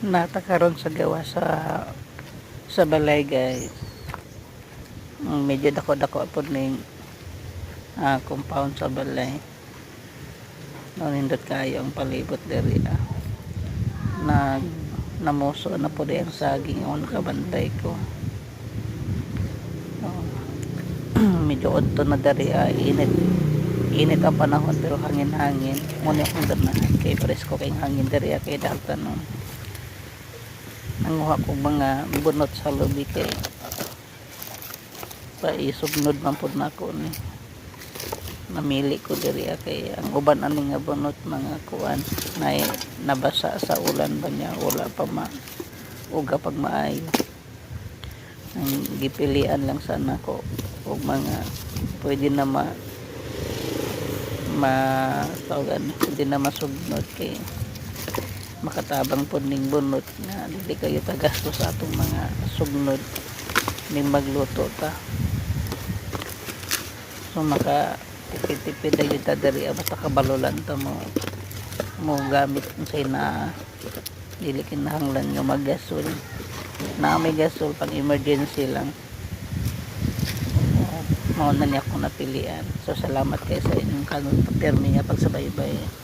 natakaron sa gawa sa sa balay guys. Mm, medyo dako-dako po ning ah, compound sa balay. Nindot kayo ang palibot diri ah. nag namuso na po di ang saging on kabantay ko. Oh. medyo odto na dari ah, init init ang panahon pero hangin-hangin. Muna akong na kay presko kay hangin dari kay dahil tanong nanguha ko mga bunot sa lobby kay paisugnod man pud nako ni. Namili ko diri ah, kay ang uban ani nga bunot mga kuan na nabasa sa ulan ba niya wala pa ma uga pag maayo ang gipilian lang sana ko og mga pwede na ma ma tawagan pwede na masugnod kay makatabang po ning bunot nga dili kayo tagasto sa atong mga sugnod ning magluto ta. So maka tipid-tipid na yun ta dari ah, basta kabalulan ta mo. Mo gamit sa na dili kinahanglan nga maggasol. Na may gasol pang emergency lang. Mao na niya akong napilian. So salamat kay sa inyong kanong pagtermi nga pagsabaybay